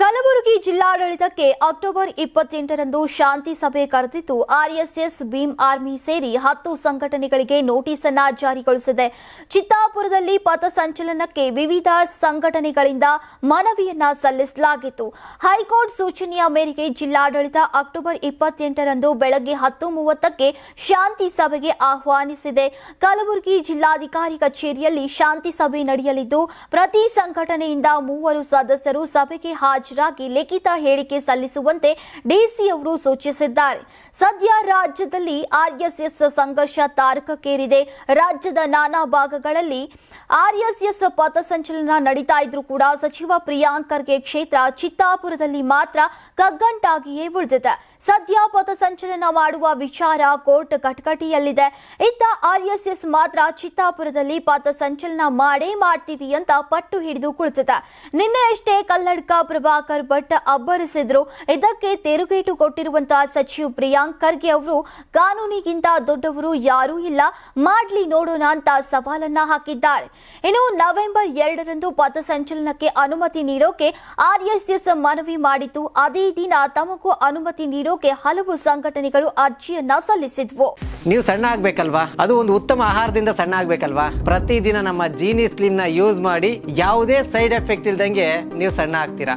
ಕಲಬುರಗಿ ಜಿಲ್ಲಾಡಳಿತಕ್ಕೆ ಅಕ್ಟೋಬರ್ ಇಪ್ಪತ್ತೆಂಟರಂದು ಶಾಂತಿ ಸಭೆ ಕರೆದಿದ್ದು, ಆರ್ಎಸ್ಎಸ್, ಭೀಮ್ ಆರ್ಮಿ ಸೇರಿ ಹತ್ತು ಸಂಘಟನೆಗಳಿಗೆ ನೋಟಿಸ್ ಅನ್ನ ಜಾರಿಗೊಳಿಸಿದೆ. ಚಿತ್ತಾಪುರದಲ್ಲಿ ಪಥಸಂಚಲನಕ್ಕೆ ವಿವಿಧ ಸಂಘಟನೆಗಳಿಂದ ಮನವಿಯನ್ನ ಸಲ್ಲಿಸಲಾಗಿತ್ತು. ಹೈಕೋರ್ಟ್ ಸೂಚನೆಯ ಮೇರೆಗೆ ಜಿಲ್ಲಾಡಳಿತ ಅಕ್ಟೋಬರ್ ಇಪ್ಪತ್ತೆಂಟರಂದು ಬೆಳಗ್ಗೆ ಹತ್ತು ಮೂವತ್ತಕ್ಕೆ ಶಾಂತಿ ಸಭೆಗೆ ಆಹ್ವಾನಿಸಿದೆ. ಕಲಬುರಗಿ ಜಿಲ್ಲಾಧಿಕಾರಿ ಕಚೇರಿಯಲ್ಲಿ ಶಾಂತಿ ಸಭೆ ನಡೆಯಲಿದ್ದು, ಪ್ರತಿ ಸಂಘಟನೆಯಿಂದ ಮೂವರು ಸದಸ್ಯರು ಸಭೆಗೆ ಹಾಜರಾಗಿ ಲಿಖಿತ ಹೇಳಿಕೆ ಸಲ್ಲಿಸುವಂತೆ ಡಿಸಿ ಅವರು ಸೂಚಿಸಿದ್ದಾರೆ. ಸದ್ಯ ರಾಜ್ಯದಲ್ಲಿ ಆರ್ಎಸ್ಎಸ್ ಸಂಘರ್ಷ ತಾರಕಕ್ಕೇರಿದೆ. ರಾಜ್ಯದ ನಾನಾ ಭಾಗಗಳಲ್ಲಿ ಆರ್ಎಸ್ಎಸ್ ಪಥಸಂಚಲನ ನಡೀತಾ ಇದ್ರೂ ಕೂಡ ಸಚಿವ ಪ್ರಿಯಾಂಕ್ ಖರ್ಗೆ ಕ್ಷೇತ್ರ ಚಿತ್ತಾಪುರದಲ್ಲಿ ಮಾತ್ರ ಕಗ್ಗಂಟಾಗಿಯೇ ಉಳಿದಿದೆ. ಸದ್ಯ ಪಥಸಂಚಲನ ಮಾಡುವ ವಿಚಾರ ಕೋರ್ಟ್ ಕಟಕಟಿಯಲ್ಲಿದೆ ಇತ್ತ ಆರ್ಎಸ್ಎಸ್ ಮಾತ್ರ ಚಿತ್ತಾಪುರದಲ್ಲಿ ಪಥಸಂಚಲನ ಮಾಡೇ ಮಾಡ್ತೀವಿ ಅಂತ ಪಟ್ಟು ಹಿಡಿದು ಕುಳಿತಿದೆ. ನಿನ್ನೆ ಅಷ್ಟೇ ಕಲ್ಲಡ್ಕ ಪ್ರಭಾಕರ್ ಭಟ್ ಅಬ್ಬರಿಸಿದ್ರು. ಇದಕ್ಕೆ ತಿರುಗೇಟು ಕೊಟ್ಟಿರುವಂತಹ ಸಚಿವ ಪ್ರಿಯಾಂಕ್ ಖರ್ಗೆ ಅವರು, ಕಾನೂನಿಗಿಂತ ದೊಡ್ಡವರು ಯಾರೂ ಇಲ್ಲ. ಮಾಡ್ಲಿ ನೋಡೋಣ ಅಂತ ಸವಾಲನ್ನ ಹಾಕಿದ್ದಾರೆ. ಇನ್ನು ನವೆಂಬರ್ ಎರಡರಂದು ಪಥಸಂಚಲನಕ್ಕೆ ಅನುಮತಿ ನೀಡೋಕೆ ಆರ್ಎಸ್ಎಸ್ ಮನವಿ ಮಾಡಿತು ಅದೇ ದಿನ ತಮಗೂ ಅನುಮತಿ ನೀಡೋಕೆ ಹಲವು ಸಂಘಟನೆಗಳು ಅರ್ಜಿಯನ್ನ ಸಲ್ಲಿಸಿದ್ವು. ನೀವು ಸಣ್ಣ ಆಗ್ಬೇಕಲ್ವಾ? ಅದು ಒಂದು ಉತ್ತಮ ಆಹಾರದಿಂದ ಸಣ್ಣ ಆಗ್ಬೇಕಲ್ವಾ? ಪ್ರತಿದಿನ ನಮ್ಮ ಜೀನಿ ಸ್ಲಿಮ್ನ ಯೂಸ್ ಮಾಡಿ ಯಾವುದೇ ಸೈಡ್ ಎಫೆಕ್ಟ್ ಇಲ್ದಂಗೆ ನೀವು ಸಣ್ಣ ಆಗ್ತೀರಾ?